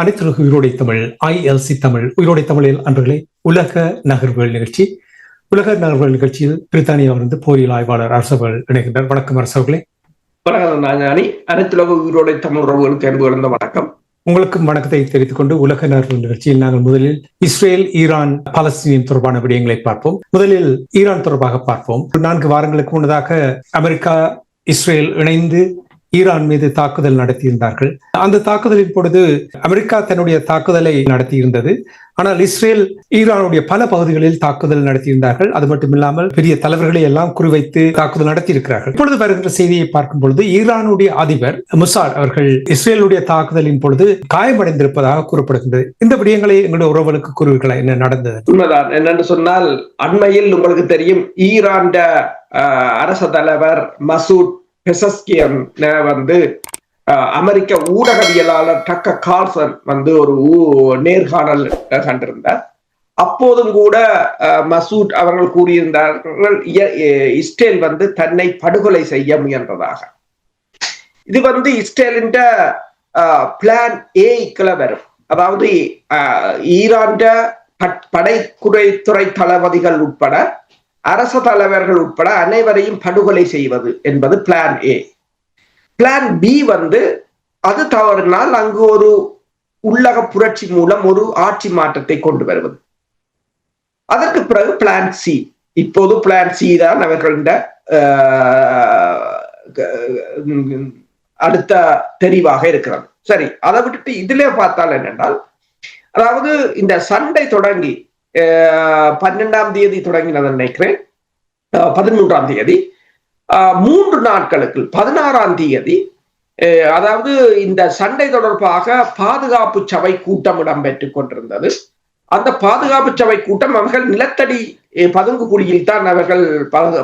அனைத்து உயிரோடை தமிழ் ஐஎல்சி தமிழ் உயிரோடை தமிழில் அன்றுகளே உலக நகர்வுகள் நிகழ்ச்சி. உலக நகர்வுகள் நிகழ்ச்சியில் பிரித்தானியாவிலிருந்து போரியல் ஆய்வாளர் அரசவர்கள் இணைகின்றனர். வணக்கம் அரசவர்களே. வணக்கம் நாஞானி அனைத்துலக உயிரோடை தமிழ் உறவுகளுக்கு அன்பு வணக்கம். உங்களுக்கும் வணக்கத்தை தெரிவித்துக் கொண்டு உலக நகர்வுகள் நிகழ்ச்சியில் நாங்கள் முதலில் இஸ்ரேல் ஈரான் பாலஸ்தீனியம் தொடர்பான விடயங்களை பார்ப்போம். முதலில் ஈரான் தொடர்பாக பார்ப்போம். நான்கு வாரங்களுக்கு முன்னதாக அமெரிக்கா இஸ்ரேல் இணைந்து ஈரான் மீது தாக்குதல் நடத்தியிருந்தார்கள். அந்த தாக்குதலின் பொழுது அமெரிக்கா தன்னுடைய தாக்குதலை நடத்தியிருந்தது. ஆனால் இஸ்ரேல் ஈரானுடைய பல பகுதிகளில் தாக்குதல் நடத்தியிருந்தார்கள். அது மட்டும் இல்லாமல் பெரிய தலைவர்களை எல்லாம் குறிவைத்து தாக்குதல் நடத்தியிருக்கிறார்கள். இப்பொழுது வருகின்ற செய்தியை பார்க்கும் பொழுது ஈரானுடைய அதிபர் முசாட் அவர்கள் இஸ்ரேலுடைய தாக்குதலின் பொழுது காயமடைந்திருப்பதாக கூறப்படுகின்றது. இந்த விடயங்களை எங்களுடைய உறவுகளுக்கு கூறுவீர்களா? என்ன நடந்தது? உண்மைதான். என்னன்னு சொன்னால் அண்மையில் உங்களுக்கு தெரியும் ஈரான் அரச தலைவர் மசூத் பெசஸ்கியன் வந்து அமெரிக்க ஊடகவியலாளர் டக்க கால்சன் வந்து ஒரு நேர்காணல் கண்டிருந்தார். அப்போதும் கூட மசூத் அவர்கள் கூறியிருந்தார்கள் இஸ்ரேல் வந்து தன்னை படுகொலை செய்ய முயன்றதாக. இது வந்து இஸ்ரேலின் பிளான் ஏக்குள்ள வரும். அதாவது அஹ், படைக்குறை துறை தளபதிகள் உட்பட அரச தலைவர்கள் உட்பட அனைவரையும் படுகொலை செய்வது என்பது பிளான் ஏ பிளான் பி வந்து அது தவறினால் அங்கு ஒரு உள்ளக புரட்சி மூலம் ஒரு ஆட்சி மாற்றத்தை கொண்டு வருவது. அதற்கு பிறகு பிளான் சி இப்போது பிளான் சி தான் அவர்களிட அடுத்த தெரிவாக இருக்கிறது. சரி அதை விட்டுட்டு இதுல பார்த்தால் என்னென்றால் அதாவது இந்த சண்டை தொடங்கி பன்னெண்டாம் தேதி தொடங்கினது நினைக்கிறேன் பதிமூன்றாம் தேதி மூன்று நாட்களுக்கு பதினாறாம் தேதி அதாவது இந்த சண்டை தொடர்பாக பாதுகாப்பு சபை கூட்டம் இடம்பெற்றுக் கொண்டிருந்தது அந்த பாதுகாப்பு சபை கூட்டம் அவர்கள் நிலத்தடி பதுங்கு குழியில் தான் அவர்கள்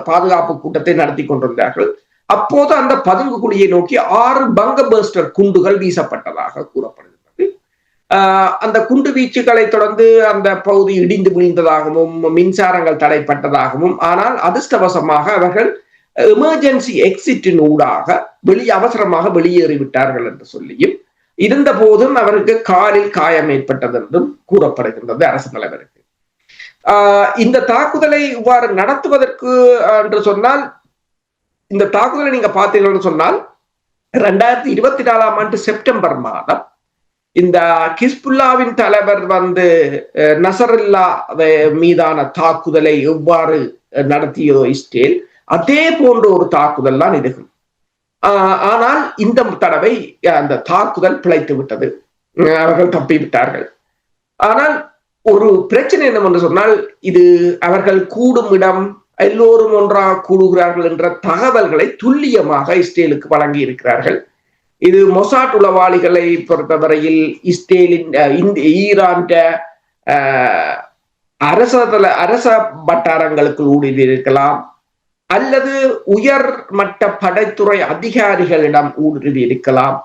பாதுகாப்பு கூட்டத்தை நடத்தி கொண்டிருந்தார்கள் அப்போது அந்த பதுங்கு குழியை நோக்கி ஆறு பங்க பர்ஸ்டர் குண்டுகள் வீசப்பட்டதாக கூறப்படுகிறது அந்த குண்டு வீச்சுகளை தொடர்ந்து அந்த பகுதி இடிந்து விழுந்ததாகவும் மின்சாரங்கள் தடைப்பட்டதாகவும் ஆனால் அதிர்ஷ்டவசமாக அவர்கள் எமர்ஜென்சி எக்ஸிட்டின் ஊடாக வெளியே அவசரமாக வெளியேறிவிட்டார்கள் என்று சொல்லியும் இருந்த போதும் அவருக்கு காலில் காயம் ஏற்பட்டது என்றும் கூறப்படுகின்றது அரசு தலைவருக்கு. ஆஹ் இந்த தாக்குதலை இவ்வாறு நடத்துவதற்கு என்று சொன்னால் இந்த தாக்குதலை நீங்க பார்த்தீங்கன்னு சொன்னால் ரெண்டாயிரத்தி இருபத்தி நாலாம் ஆண்டு செப்டம்பர் மாதம் இந்த கிஸ்புல்லாவின் தலைவர் வந்து அஹ், மீதான தாக்குதலை எவ்வாறு நடத்தியோ நடத்தியதோ இஸ்ரேல் அதே போன்ற ஒரு தாக்குதல் தான் இருக்கும் ஆஹ், ஆனால் இந்த தடவை அந்த தாக்குதல் பிழைத்து விட்டது. அவர்கள் தப்பிவிட்டார்கள் ஆனால் ஒரு பிரச்சனை என்னவென்று சொன்னால் இது அவர்கள் கூடும் இடம் எல்லோரும் ஒன்றாக கூடுகிறார்கள் என்ற தகவல்களை துல்லியமாக இஸ்ரேலுக்கு வழங்கி இருக்கிறார்கள் இது மொசாட் உளவாளிகளை பொறுத்தவரையில் இஸ்ரேலின் ஈரான் அரச தல அரச வட்டாரங்களுக்கு ஊடுருவியிருக்கலாம். அல்லது உயர் மட்ட படைத்துறை அதிகாரிகளிடம் ஊடுருவி இருக்கலாம்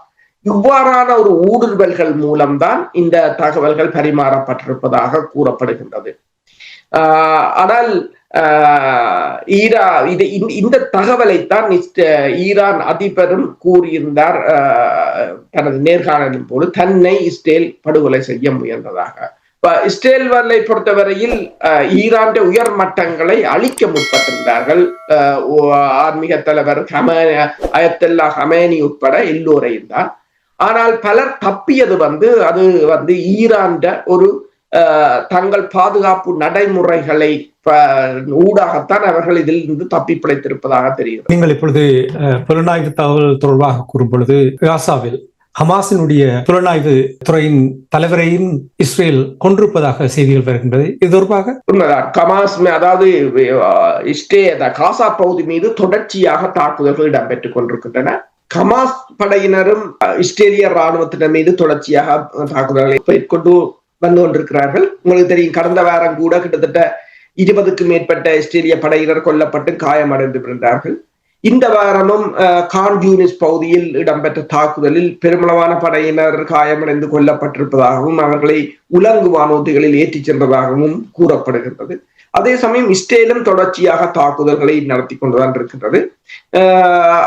இவ்வாறான ஒரு ஊடுருவல்கள் மூலம்தான் இந்த தகவல்கள் பரிமாறப்பட்டிருப்பதாக கூறப்படுகின்றது. ஆனால் ஆஹ் ஈரா இது இந்த- இந்த தகவலைத்தான் ஈரான் அதிபரும் கூறியிருந்தார் ஆஹ் தனது நேர்காணலின் போது. தன்னை இஸ்ரேல் படுகொலை செய்ய முயன்றதாக. இஸ்ரேல் வல்லை பொறுத்தவரையில் ஈரான் உயர் மட்டங்களை அழிக்க முற்பட்டிருந்தார்கள். ஆஹ் ஓ- ஆன்மீக தலைவர் அயத்தல்லா ஹமேனி உட்பட எல்லோரையும் தான். ஆனால் பலர் தப்பியது வந்து அது வந்து ஈரான் ஒரு தங்கள் பாதுகாப்பு நடைமுறைகளை ஊடாகத்தான் அவர்கள் இதில் இருந்து தப்பி பிழைத்திருப்பதாக தெரிகிறது. நீங்கள் இப்பொழுது புலனாய்வு தகவல் தொடர்பாக கூறும் பொழுது காசாவில் ஹமாஸினுடைய புலனாய்வு துறையின் தலைவரையும் இஸ்ரேல் கொண்டிருப்பதாக செய்திகள் வருகின்றது. இது தொடர்பாக? உண்மைதான். கமாஸ் மே- அதாவது இஸ்ரே காசா பகுதி மீது தொடர்ச்சியாக தாக்குதல்கள் இடம்பெற்றுக் கொண்டிருக்கின்றன. கமாஸ் படையினரும் இஸ்ரேலிய ராணுவத்தினர் மீது தொடர்ச்சியாக தாக்குதல்களை மேற்கொண்டு வந்து கொண்டிருக்கிறார்கள் உங்களுக்கு தெரியும் கடந்த வாரம் கூட கிட்டத்தட்ட இருபதுக்கும் மேற்பட்ட இஸ்ரேலிய படையினர் கொல்லப்பட்டு காயமடைந்து விழுந்தார்கள். இந்த வாரமும் கான் யூனிஸ் பகுதியில் இடம்பெற்ற தாக்குதலில் பெருமளவான படையினர் காயமடைந்து கொல்லப்பட்டிருப்பதாகவும் அவர்களை உலங்கு வானூர்திகளில் ஏற்றிச் சென்றதாகவும் கூறப்படுகின்றது. அதே சமயம் இஸ்ரேலும் தொடர்ச்சியாக தாக்குதல்களை நடத்தி கொண்டுதான் இருக்கின்றது.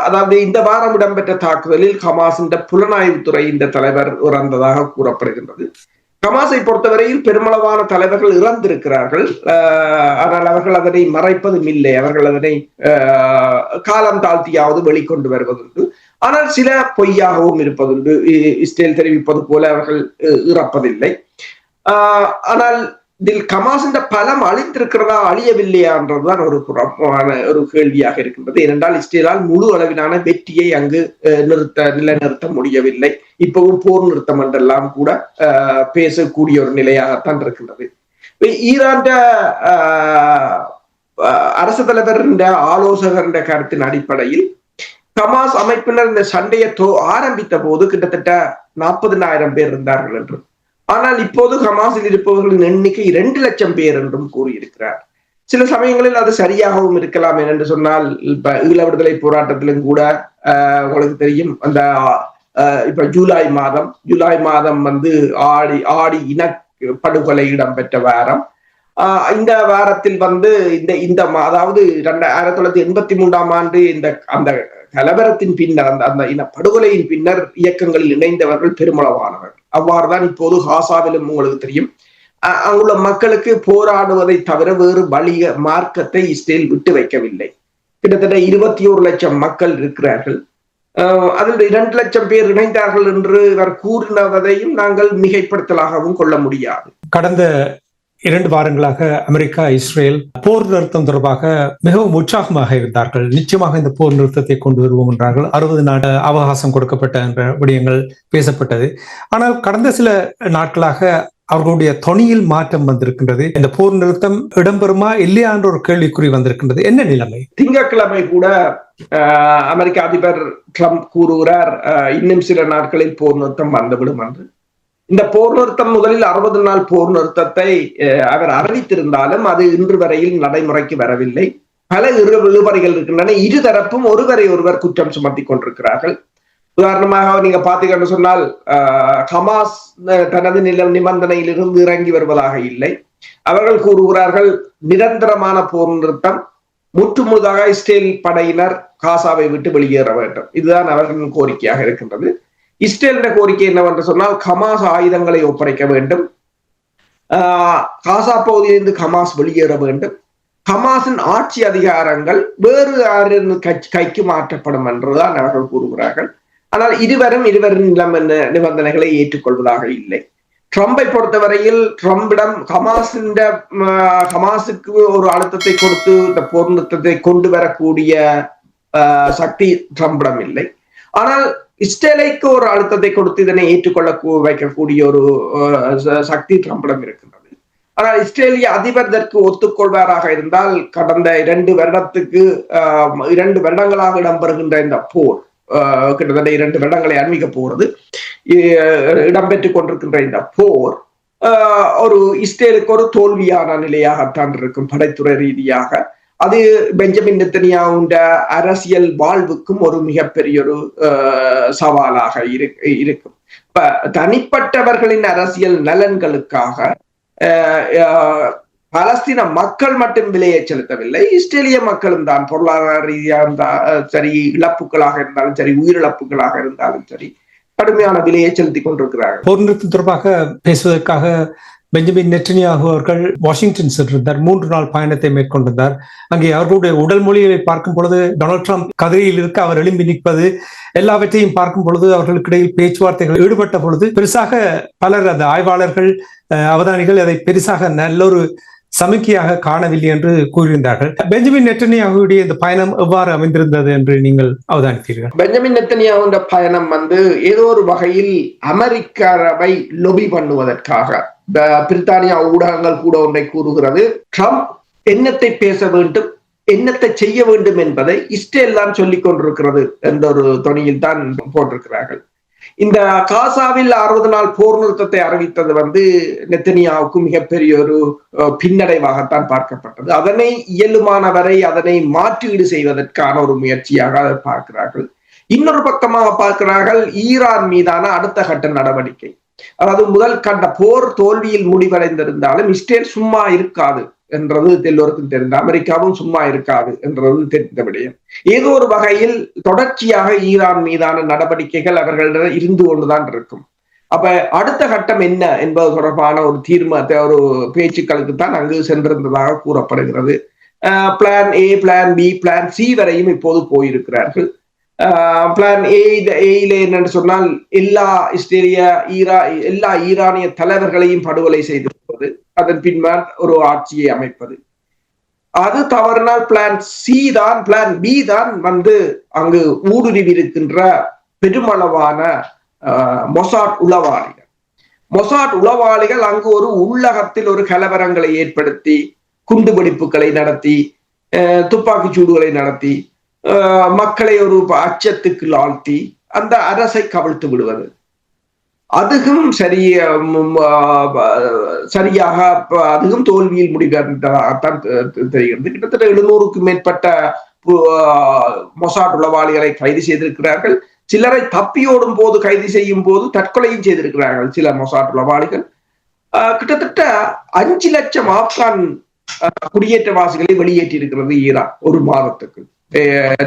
அதாவது இந்த வாரம் இடம்பெற்ற தாக்குதலில் ஹமாஸின் புலனாய்வுத்துறை இந்த தலைவர் இறந்ததாக கூறப்படுகின்றது. ஹமாஸை பொறுத்தவரையில் பெருமளவான தலைவர்கள் இறந்திருக்கிறார்கள். ஆனால் அவர்கள் அதனை மறைப்பதும் இல்லை. அவர்கள் அதனை அஹ், காலம் தாழ்த்தியாவது வெளிக்கொண்டு வருவதுண்டு. ஆனால் சில பொய்யாகவும் இருப்பதுண்டு. இஸ்ரேல் தெரிவிப்பது போல அவர்கள் இறப்பதில்லை. ஆஹ், ஆனால் இதில் கமாசின் பலம் அழித்திருக்கிறதா அழியவில்லையான்றதுதான் ஒரு புறமான ஒரு கேள்வியாக இருக்கின்றது. ஏனென்றால் இஸ்ரேலால் முழு அளவிலான வெற்றியை அங்கு நிறுத்த நிலைநிறுத்த முடியவில்லை. இப்பவும் போர் நிறுத்தம் என்றெல்லாம் கூட ஆஹ், பேசக்கூடிய ஒரு நிலையாகத்தான் இருக்கின்றது. ஈரான் அரசு தலைவரின் ஆலோசகரின் கருத்தின் அடிப்படையில் கமாஸ் அமைப்பினர் இந்த சண்டையை தோ- ஆரம்பித்த போது கிட்டத்தட்ட நாற்பதினாயிரம் பேர் இருந்தார்கள் என்று ஆனால் இப்போது ஹமாஸில் இருப்பவர்களின் எண்ணிக்கை இரண்டு லட்சம் பேர் என்றும் கூறியிருக்கிறார். சில சமயங்களில் அது சரியாகவும் இருக்கலாம் என்று சொன்னால் இப்ப ஈழ விடுதலை போராட்டத்திலும் கூட ஆஹ், உங்களுக்கு தெரியும் அந்த ஆஹ், இப்ப ஜூலை மாதம் ஜூலை மாதம் வந்து ஆடி ஆடி இன படுகொலை இடம்பெற்ற வாரம். ஆஹ், இந்த வாரத்தில் வந்து இந்த இந்த மா- அதாவது இரண்டு ஆயிரத்தி தொள்ளாயிரத்தி எண்பத்தி மூன்றாம் ஆண்டு இந்த அந்த கலவரத்தின் பின்னர் அந்த அந்த இன படுகொலையின் பின்னர் இயக்கங்களில் இணைந்தவர்கள் பெருமளவானவர்கள் அவ்வாறுதான் இப்போது ஹாசாவிலும் உங்களுக்கு தெரியும். அங்குள்ள மக்களுக்கு போராடுவதை தவிர வேறு வழிய மார்க்கத்தை இஸ்ரேல் விட்டு வைக்கவில்லை. கிட்டத்தட்ட இருபத்தி ஒரு லட்சம் மக்கள் இருக்கிறார்கள். அதில் இரண்டு லட்சம் பேர் இணைந்தார்கள் என்று இவர் கூறினதையும் நாங்கள் மிகைப்படுத்தலாகவும் கொள்ள முடியாது. கடந்த இரண்டு வாரங்களாக அமெரிக்கா இஸ்ரேல் போர் நிறுத்தம் தொடர்பாக மிகவும் உற்சாகமாக இருந்தார்கள். நிச்சயமாக இந்த போர் நிறுத்தத்தை கொண்டு வருவோம் என்றார்கள். அறுபது நாடு அவகாசம் கொடுக்கப்பட்ட என்ற விடயங்கள் பேசப்பட்டது. ஆனால் கடந்த சில நாட்களாக அவர்களுடைய தொனியில் மாற்றம் வந்திருக்கின்றது. இந்த போர் நிறுத்தம் இடம்பெறுமா இல்லையா என்ற ஒரு கேள்விக்குறி வந்திருக்கின்றது. என்ன நிலைமை? திங்கட்கிழமை கூட அமெரிக்க அதிபர் ட்ரம்ப் கூறுகிறார் அஹ், இன்னும் சில நாட்களில் போர் நிறுத்தம் வந்துவிடும் என்று. இந்த போர் நிறுத்தம் முதலில் அறுபது நாள் போர் நிறுத்தத்தை அஹ், அவர் அறிவித்திருந்தாலும் அது இன்று வரையில் நடைமுறைக்கு வரவில்லை. பல இரு இழுபறைகள் இருக்கின்றன. இருதரப்பும் ஒருவரை ஒருவர் குற்றம் சுமத்தி கொண்டிருக்கிறார்கள். உதாரணமாக நீங்க பாத்தீங்கன்னு சொன்னால் ஹமாஸ் அஹ், தனது நில நிபந்தனையிலிருந்து இறங்கி வருவதாக இல்லை. அவர்கள் கூறுகிறார்கள் நிரந்தரமான போர் நிறுத்தம் முற்றுமுழுதாக இஸ்ரேல் படையினர் காசாவை விட்டு வெளியேற வேண்டும். இதுதான் அவர்களின் கோரிக்கையாக இருக்கின்றது. இஸ்ரேலிட கோரிக்கை என்னவென்று சொன்னால் ஹமாஸ் ஆயுதங்களை ஒப்படைக்க வேண்டும். ஆஹ் காசா பகுதியிலிருந்து ஹமாஸ் வெளியேற வேண்டும். ஹமாஸின் ஆட்சி அதிகாரங்கள் வேறு யாரின் கட்சி கைக்கு மாற்றப்படும் என்றுதான் அவர்கள் கூறுகிறார்கள். ஆனால் இருவரும் இருவரின் நிலம் நிபந்தனைகளை ஏற்றுக்கொள்வதாக இல்லை. ட்ரம்பை பொறுத்தவரையில் ட்ரம்பிடம் ஹமாஸின் ஹமாஸுக்கு ஒரு அழுத்தத்தை கொடுத்து இந்த போர் நிறுத்தத்தை கொண்டு வரக்கூடிய ஆஹ், சக்தி ட்ரம்பிடம் இல்லை. ஆனால் இஸ்ரேலைக்கு ஒரு அழுத்தத்தை கொடுத்து இதனை ஏற்றுக்கொள்ள வைக்கக்கூடிய ஒரு சக்தி ட்ரம்பிடம் இருக்கின்றது. ஆனால் இஸ்ரேலிய அதிபர் இதற்கு ஒத்துக்கொள்வாராக இருந்தால் கடந்த இரண்டு வருடத்துக்கு ஆஹ், இரண்டு வருடங்களாக இடம்பெறுகின்ற இந்த போர் ஆஹ், கிட்டத்தட்ட இரண்டு வருடங்களை அண்மிக்க போகிறது. இடம்பெற்றுக் கொண்டிருக்கின்ற இந்த போர் ஆஹ், ஒரு இஸ்ரேலுக்கு ஒரு தோல்வியான நிலையாகத்தான் இருக்கும் படைத்துறை ரீதியாக. அது பெஞ்சமின் நெத்தனியாவுண்ட அரசியல் வாழ்வுக்கும் ஒரு மிகப்பெரிய ஒரு சவாலாக இரு- இருக்கும். இப்ப தனிப்பட்டவர்களின் அரசியல் நலன்களுக்காக பலஸ்தீன மக்கள் மட்டும் விலையை செலுத்தவில்லை. இஸ்ரேலிய மக்களும் தான் பொருளாதார ரீதியாக இருந்தா- சரி இழப்புகளாக இருந்தாலும் சரி உயிரிழப்புகளாக இருந்தாலும் சரி கடுமையான விலையை செலுத்தி கொண்டிருக்கிறார்கள். போர் நிறுத்தம் தொடர்பாக பேசுவதற்காக பெஞ்சமின் நெட்டனியாகு அவர்கள் வாஷிங்டன் சென்றிருந்தார். மூன்று நாள் பயணத்தை மேற்கொண்டிருந்தார். அங்கே அவர்களுடைய உடல் மொழியை பார்க்கும் பொழுது டொனால்ட் ட்ரம்ப் கதிரையில் இருக்க அவர் எழும்பி நிற்பது எல்லாவற்றையும் பார்க்கும் பொழுது அவர்களுக்கு இடையில் பேச்சுவார்த்தைகள் ஈடுபட்ட பொழுது பெருசாக பலர் அந்த ஆய்வாளர்கள் அவதானிகள் அதை பெருசாக நல்ல ஒரு சமிக்கையாக காணவில்லை என்று கூறியிருந்தார்கள். பெஞ்சமின் நெட்டனியாகுடைய இந்த பயணம் எவ்வாறு அமைந்திருந்தது என்று நீங்கள் அவதானித்தீர்கள்? பெஞ்சமின் நெட்டனியாவுடைய பயணம் வந்து ஏதோ ஒரு வகையில் அமெரிக்காவை லொபி பண்ணுவதற்காக. பிரித்தானியா ஊடகங்கள் கூட ஒன்றை கூறுகிறது. ட்ரம்ப் என்னத்தை பேச வேண்டும் என்னத்தை செய்ய வேண்டும் என்பதை இஸ்ரேல் தான் சொல்லிக் கொண்டிருக்கிறது என்ற ஒரு தொனியில் தான் போட்டிருக்கிறார்கள். இந்த காசாவில் அறுபது நாள் போர் நிறுத்தத்தை அறிவித்தது வந்து நெத்தனியாவுக்கு மிகப்பெரிய ஒரு பின்னடைவாகத்தான் பார்க்கப்பட்டது. அதனை இயலுமான வரை அதனை மாற்றீடு செய்வதற்கான ஒரு முயற்சியாக பார்க்கிறார்கள். இன்னொரு பக்கமாக பார்க்கிறார்கள் ஈரான் மீதான அடுத்த கட்ட நடவடிக்கை. அதாவது முதல் கண்ட போர் தோல்வியில் முடிவடைந்திருந்தாலும் இஸ்ரேல் சும்மா இருக்காது. என்றது எல்லோருக்கும் தெரிந்த அமெரிக்காவும் சும்மா இருக்காது என்றதும் தெரிந்த விடயம். ஏதோ ஒரு வகையில் தொடர்ச்சியாக ஈரான் மீதான நடவடிக்கைகள் அவர்களிடம் இருந்து கொண்டுதான் இருக்கும். அப்ப அடுத்த கட்டம் என்ன என்பது தொடர்பான ஒரு தீர்மானத்தை ஒரு பேச்சுக்களுக்கு தான் அங்கு சென்றிருந்ததாக கூறப்படுகிறது. Plan A plan B plan C வரையும் இப்போது போயிருக்கிறார்கள். பிளான் ஏ ஏயில என்னென்று சொன்னால் எல்லா இஸ்ரேலிய ஈரா எல்லா ஈரானிய தலைவர்களையும் படுகொலை செய்து அதன் பின்னர் ஒரு ஆட்சியை அமைப்பது. அது தவறினால் பிளான் சி தான் பிளான் பி தான் வந்து அங்கு ஊடுருவி இருக்கின்ற பெருமளவான ஆஹ், மொசாட் உளவாளிகள். மொசாட் உளவாளிகள் அங்கு ஒரு உள்ளகத்தில் ஒரு கலவரங்களை ஏற்படுத்தி குண்டுவெடிப்புகளை நடத்தி துப்பாக்கி துப்பாக்கிச் சூடுகளை நடத்தி ஆஹ், மக்களை ஒரு அச்சத்துக்கு ஆழ்த்தி அந்த அரசை கவிழ்த்து விடுவது. அதுவும் சரி சரியாக அதுவும் தோல்வியில் முடிவடைந்ததாகத்தான் தெ- தெரிகிறது. கிட்டத்தட்ட எழுநூறுக்கும் மேற்பட்ட பு- மொசாட் உளவாளிகளை கைது செய்திருக்கிறார்கள். சிலரை தப்பியோடும் போது கைது செய்யும் போது தற்கொலையும் செய்திருக்கிறார்கள் சில மொசாட் உளவாளிகள். கிட்டத்தட்ட அஞ்சு லட்சம் ஆப்கான் குடியேற்றவாசிகளை வெளியேற்றி இருக்கிறது ஈரான் ஒரு மாதத்துக்கு.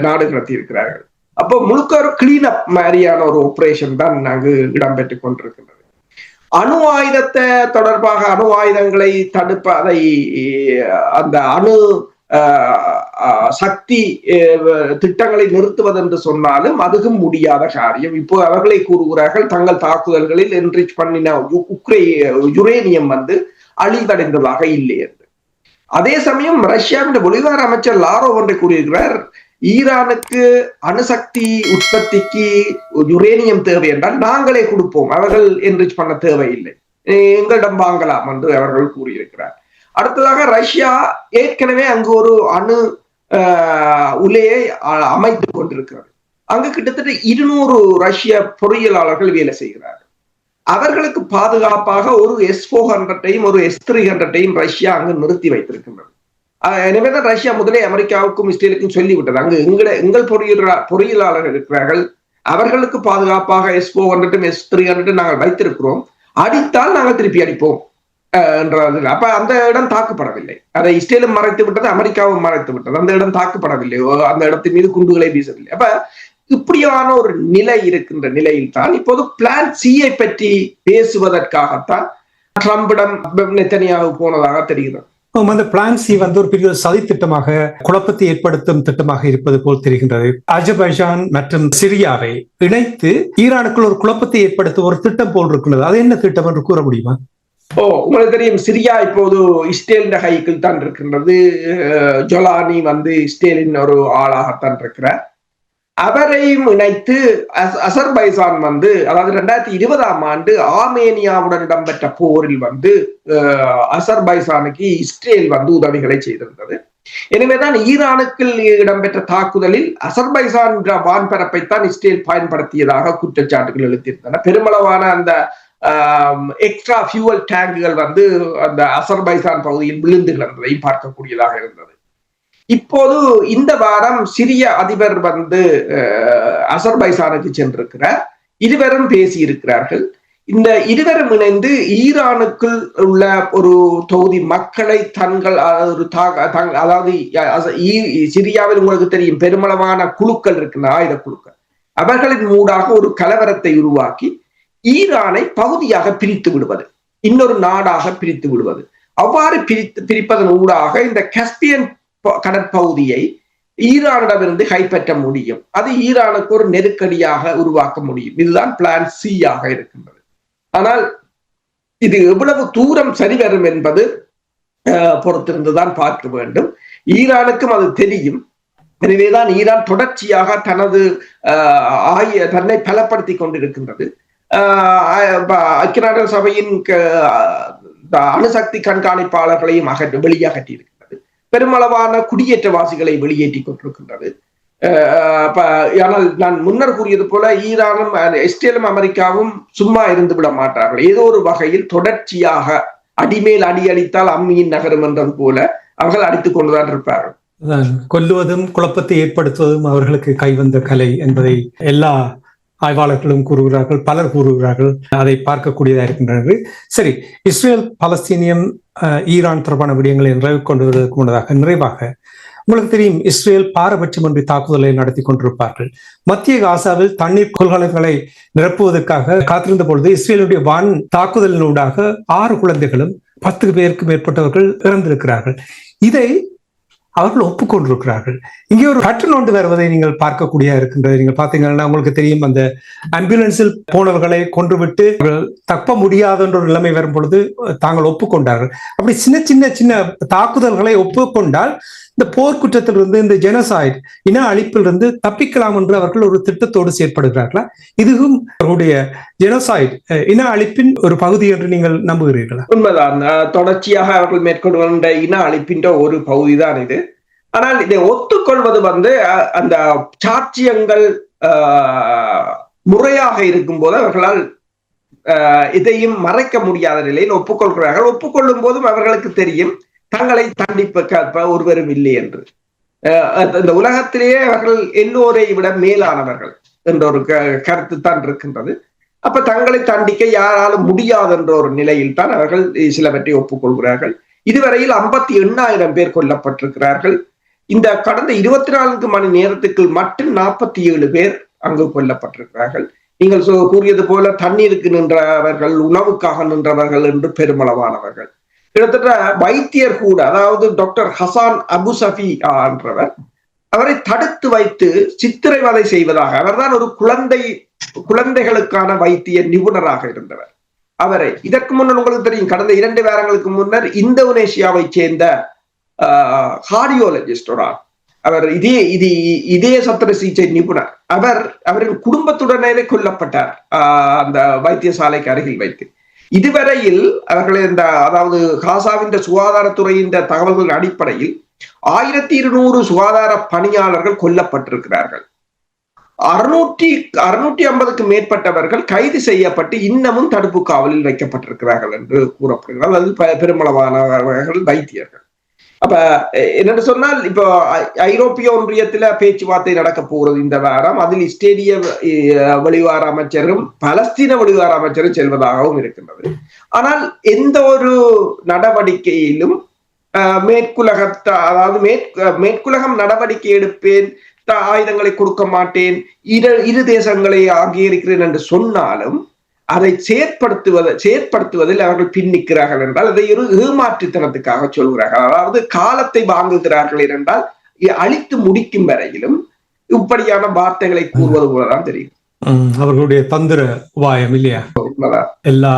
நாடு கடத்தி இருக்கிறார்கள் அப்போ முழுக்க ஒரு கிளீன் அப் மாதிரியான ஒரு ஆப்ரேஷன் தான் அங்கு இடம்பெற்றுக் கொண்டிருக்கின்றது. அணு ஆயுதத்தை தொடர்பாக அணு ஆயுதங்களை தடுப்ப அதை அந்த அணு ஆஹ், சக்தி திட்டங்களை நிறுத்துவது என்று சொன்னாலும் அதுவும் முடியாத காரியம். இப்போ அவர்களை கூறுகிறார்கள் தங்கள் தாக்குதல்களில் என்ரிச் பண்ணின உக்ரை யுரேனியம் வந்து அழிவடைந்ததாக இல்லை என்று. அதே சமயம் ரஷ்யாவின் வெளிவார அமைச்சர் லாரோ ஒன்றை கூறியிருக்கிறார் ஈரானுக்கு அணுசக்தி உற்பத்திக்கு யுரேனியம் தேவை என்றால் நாங்களே கொடுப்போம். அவர்கள் என்ரிச் பண்ண தேவையில்லை. எங்களிடம் வாங்கலாம் என்று அவர்கள் கூறியிருக்கிறார். அடுத்ததாக ரஷ்யா ஏற்கனவே அங்கு ஒரு அணு ஆஹ், உலையை அ- அமைத்துக் கொண்டிருக்கிறது. அங்கு கிட்டத்தட்ட இருநூறு ரஷ்ய பொறியியலாளர்கள் வேலை செய்கிறார்கள். அவர்களுக்கு பாதுகாப்பாக ஒரு எஸ் ஃபோர் ஹண்ட்ரட்டையும் ஒரு எஸ் த்ரீ ஹண்ட்ரட்டையும் ரஷ்யா அங்கு நிறுத்தி வைத்திருக்கின்றது. எனவேதான் ரஷ்யா முதலே அமெரிக்காவுக்கும் இஸ்ரேலுக்கும் சொல்லிவிட்டது. அங்கு எங்களை எங்கள் பொறியியலா பொறியியலாளர்கள் இருக்கிறார்கள். அவர்களுக்கு பாதுகாப்பாக எஸ் ஃபோர் ஹண்ட்ரட்டும் எஸ் த்ரீ ஹண்ட்ரட்டும் நாங்கள் வைத்திருக்கிறோம். அடித்தால் நாங்கள் திருப்பி அடிப்போம் என்ற அப்ப அந்த இடம் தாக்கப்படவில்லை. அதை இஸ்ரேலும் மறைத்து விட்டது அமெரிக்காவும் மறைத்து விட்டது. அந்த இடம் தாக்கப்படவில்லை. ஓ, அந்த இடத்தின் மீது குண்டுகளை வீசவில்லை. அப்ப இப்படியான ஒரு நிலை இருக்கின்ற நிலையில் தான் இப்போது பிளான் சியை பற்றி பேசுவதற்காகத்தான் ட்ரம்பிடம் நெத்தனியாக போனதாக தெரிகிறது. அந்த பிளான் சி வந்து ஒரு பெரிய சதி திட்டமாக குழப்பத்தை ஏற்படுத்தும் திட்டமாக இருப்பது போல் தெரிகின்றது. அஜர்பைஜான் மற்றும் சிரியாவை இணைத்து ஈரானுக்குள் ஒரு குழப்பத்தை ஏற்படுத்த ஒரு திட்டம் போல் இருக்கிறது அது என்ன திட்டம் என்று கூற முடியுமா? ஓ உங்களுக்கு தெரியும் சிரியா இப்போது இஸ்ரேலின் கைக்குள் தான் இருக்கின்றது. ஜொலானி வந்து இஸ்ரேலின் ஒரு ஆளாகத்தான் இருக்கிறார். அவரையும் இணைத்து அஸ்- அசர்பைசான் வந்து அதாவது ரெண்டாயிரத்தி இருபதாம் ஆண்டு ஆர்மேனியாவுடன் இடம்பெற்ற போரில் வந்து அஹ், அசர்பைசானுக்கு இஸ்ரேல் வந்து உதவிகளை செய்திருந்தது. எனவேதான் ஈரானுக்கு இடம்பெற்ற தாக்குதலில் அசர்பைசான் என்ற வான்பரப்பைத்தான் இஸ்ரேல் பயன்படுத்தியதாக குற்றச்சாட்டுகள் எழுத்தியிருந்தன பெருமளவான அந்த எக்ஸ்ட்ரா ஃபியூவல் டேங்குகள் வந்து அந்த அசர்பைசான் பகுதியில் விழுந்து கிடந்ததையும் பார்க்கக்கூடியதாக இருந்தது. இப்போது இந்த வாரம் சிரிய அதிபர் வந்து அசர்பைசானுக்கு சென்றிருக்கிறார். இருவரும் பேசி இருக்கிறார்கள் இந்த இருவரும் இணைந்து ஈரானுக்குள் உள்ள ஒரு தொகுதி மக்களை தங்கள் ஒரு அதாவது சிரியாவில் உங்களுக்கு தெரியும் பெருமளவான குழுக்கள் இருக்கின்றன ஆயுத குழுக்கள். அவர்களின் மூடாக ஒரு கலவரத்தை உருவாக்கி ஈரானை பகுதியாக பிரித்து விடுவது இன்னொரு நாடாக பிரித்து விடுவது. அவ்வாறு பிரித்து பிரிப்பதன் ஊடாக இந்த கஸ்பியன் கடற்பகுதியை ஈரானிடமிருந்து கைப்பற்ற முடியும். அது ஈரானுக்கு ஒரு நெருக்கடியாக உருவாக்க முடியும். இதுதான் பிளான் சி ஆக இருக்கின்றது. ஆனால் இது எவ்வளவு தூரம் சரி வரும் என்பது பொறுத்திருந்துதான் பார்க்க வேண்டும். ஈரானுக்கும் அது தெரியும். எனவேதான் ஈரான் தொடர்ச்சியாக தனது அஹ், ஆய தன்னை பலப்படுத்தி கொண்டிருக்கின்றது. ஐக்கிய நாடுகள் சபையின் அணுசக்தி கண்காணிப்பாளர்களையும் அகற்ற வெளியாகட்டியிருக்கு பெருமளவான குடியேற்றவாசிகளை வெளியேற்றி கொண்டிருக்கின்றது. ஆனால் நான் முன்னர் கூறியது போல ஈரானும் இஸ்ரேலும் அமெரிக்காவும் சும்மா இருந்து விட மாட்டார்கள். ஏதோ ஒரு வகையில் தொடர்ச்சியாக அடிமேல் அடி அடித்தால் அம்மியின் நகரம் என்றது போல அவர்கள் அடித்துக் கொண்டுதான் இருப்பார்கள். கொல்லுவதும் குழப்பத்தை ஏற்படுத்துவதும் அவர்களுக்கு கைவந்த கலை என்பதை எல்லா ஆய்வாளர்களும் கூறுகிறார்கள் பலர் கூறுகிறார்கள் அதை பார்க்கக்கூடியதா இருக்கின்றது. சரி இஸ்ரேல் பலஸ்தீனியம் ஈரான் தொடர்பான விடயங்களை நிறைவு கொண்டு வருவதற்கு முன்னதாக நிறைவாக உங்களுக்கு தெரியும் இஸ்ரேல் பாரபட்சமின்றி தாக்குதலை நடத்தி கொண்டிருப்பார்கள். மத்திய காசாவில் தண்ணீர் கொள்கலன்களை நிரப்புவதற்காக காத்திருந்த பொழுது இஸ்ரேலுடைய வான் தாக்குதலினூடாக ஆறு குழந்தைகளும் பத்து பேருக்கு மேற்பட்டவர்கள் இறந்திருக்கிறார்கள். இதை அவர்கள் ஒப்புக்கொண்டிருக்கிறார்கள். இங்கே ஒரு கற்று நோண்டு வருவதை நீங்கள் பார்க்கக்கூடிய இருக்கின்றது. நீங்கள் பார்த்தீங்கன்னா உங்களுக்கு தெரியும் அந்த ஆம்புலன்ஸில் போனவர்களை கொன்றுவிட்டு அவர்கள் தப்ப முடியாத என்ற ஒரு நிலைமை வரும் பொழுது தாங்கள் ஒப்புக்கொண்டார்கள். அப்படி சின்ன சின்ன சின்ன தாக்குதல்களை ஒப்புக்கொண்டால் இந்த போர்க்குற்றத்திலிருந்து இந்த ஜெனசாய்ட் இன அழிப்பிலிருந்து தப்பிக்கலாம் என்று அவர்கள் ஒரு திட்டத்தோடு செயற்படுகிறார்களா? இதுவும் அவர்களுடைய ஜெனசாய்ட் இன அழிப்பின் ஒரு பகுதி என்று நீங்கள் நம்புகிறீர்களா? உண்மைதான். தொடர்ச்சியாக அவர்கள் மேற்கொண்டு வந்த இன அழிப்பின்ற ஒரு பகுதிதான் இது. ஆனால் இதை ஒத்துக்கொள்வது வந்து அந்த சாட்சியங்கள் முறையாக முறையாக இருக்கும்போது அவர்களால் இதையும் மறைக்க முடியாத நிலையில் ஒப்புக்கொள்கிறார்கள். ஒப்புக்கொள்ளும் போதும் அவர்களுக்கு தெரியும் தங்களை தண்டிப்ப கற்ப ஒருவரும் இல்லை என்று. இந்த உலகத்திலேயே அவர்கள் எல்லோரை விட மேலானவர்கள் என்ற ஒரு க- கருத்து தான் இருக்கின்றது. அப்ப தங்களை தண்டிக்க யாராலும் முடியாது என்ற ஒரு நிலையில் தான் அவர்கள் சிலவற்றை ஒப்புக்கொள்கிறார்கள். இதுவரையில் ஐம்பத்தி எண்ணாயிரம் பேர் கொல்லப்பட்டிருக்கிறார்கள். இந்த கடந்த இருபத்தி நான்கு மணி நேரத்துக்குள் மட்டும் நாற்பத்தி ஏழு பேர் அங்கு கொல்லப்பட்டிருக்கிறார்கள். நீங்கள் சொ- கூறியது போல தண்ணீருக்கு நின்றவர்கள் உணவுக்காக நின்றவர்கள் என்று பெருமளவானவர்கள். கிட்டத்தட்ட வைத்தியர் கூட அதாவது டாக்டர் ஹசான் அபு சஃபி என்றவர் அவரை தடுத்து வைத்து சித்திரைவதை செய்வதாக அவர்தான் ஒரு குழந்தை குழந்தைகளுக்கான வைத்திய நிபுணராக இருந்தவர். அவரை இதற்கு முன்னர் உங்களுக்கு தெரியும் கடந்த இரண்டு வாரங்களுக்கு முன்னர் இந்தோனேஷியாவை சேர்ந்த கார்டியோலஜிஸ்டோட அவர் இதே இது இதய சத்திர சிகிச்சை நிபுணர். அவர் அவரின் குடும்பத்துடனே கொல்லப்பட்டார். ஆஹ் அந்த வைத்தியசாலைக்கு அருகில் வைத்து. இதுவரையில் அவர்கள் இந்த அதாவது காசாவின் சுகாதாரத்துறையின் தகவல்களின் அடிப்படையில் ஆயிரத்தி இருநூறு சுகாதார பணியாளர்கள் கொல்லப்பட்டிருக்கிறார்கள். அறுநூற்றி அறுநூற்றி ஐம்பதுக்கு மேற்பட்டவர்கள் கைது செய்யப்பட்டு இன்னமும் தடுப்பு காவலில் வைக்கப்பட்டிருக்கிறார்கள் என்று கூறப்படுகிறார் அது பெருமளவானவர்கள் வைத்தியர்கள். அப்ப என்னென்னு என்னன்னு சொன்னால் இப்போ ஐரோப்பிய ஒன்றியத்துல பேச்சுவார்த்தை நடக்க போகிறது இந்த வாரம். அதில் இஸ்டேடிய வெளிவார அமைச்சரும் பலஸ்தீன வெளிவார அமைச்சரும் செல்வதாகவும் இருக்கின்றது. ஆனால் எந்த ஒரு நடவடிக்கையிலும் அஹ், மேற்குலகத்த அதாவது மேற்குலகம் நடவடிக்கை எடுப்பேன் த- ஆயுதங்களை கொடுக்க மாட்டேன் இரு இரு தேசங்களை அங்கீகரிக்கிறேன் என்று சொன்னாலும் அதை செயற்படுத்துவத செயற்படுத்துவதில் அவர்கள் பின்னிக்கிறார்கள் என்றால் அதை ஒரு ஏமாற்றுத்தனத்துக்காக சொல்கிறார்கள். அதாவது காலத்தை வாங்குகிறார்கள் என்றால் அழித்து முடிக்கும் வரையிலும் இப்படியான வார்த்தைகளை கூறுவது போலதான் தெரியும். அவர்களுடைய தந்திர உபாயம் இல்லையா. எல்லா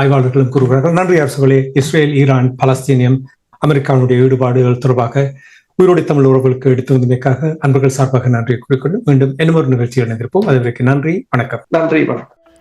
ஆய்வாளர்களும் கூறுகிறார்கள் நன்றி அரசுகளே இஸ்ரேல் ஈரான் பலஸ்தீனியம் அமெரிக்காவுடைய ஈடுபாடுகள் தொடர்பாக உயிரோடை தமிழ் உறவுகளுக்கு எடுத்து வந்தமைக்காக அன்பர்கள் சார்பாக நன்றி கூறிக்கொண்டு மீண்டும் இன்னும் ஒரு நிகழ்ச்சியில் இணைந்திருப்போம். அதுவரைக்கு நன்றி வணக்கம். நன்றி வணக்கம்.